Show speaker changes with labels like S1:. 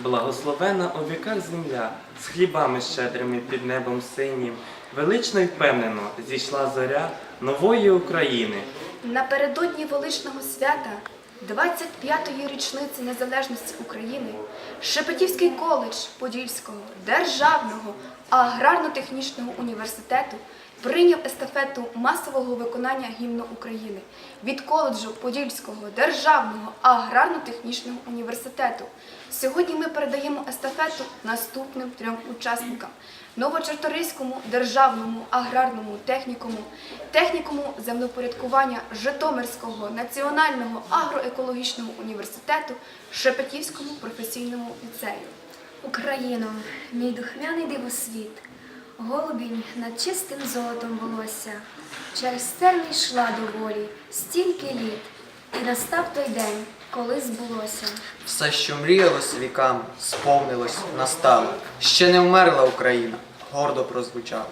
S1: Благословена у віках земля, з хлібами щедрими під небом синім, велично й впевнено зійшла зоря нової України.
S2: Напередодні величного свята 25-ї річниці незалежності України Шепетівський коледж Подільського державного аграрно-технічного університету прийняв естафету масового виконання гімну України від коледжу Подільського державного аграрно-технічного університету. Сьогодні ми передаємо естафету наступним трьом учасникам: Новочорторийському державному аграрному технікуму, технікуму землепорядкування Житомирського національного агроекологічного університету, Шепетівському професійному ліцею.
S3: Україно, мій духмяний дивосвіт, голубінь над чистим золотом волосся, через терни йшла до волі стільки літ, і настав той день, коли збулося.
S4: Все, що мріялось віками, сповнилось, настало. Ще не вмерла Україна, гордо прозвучало.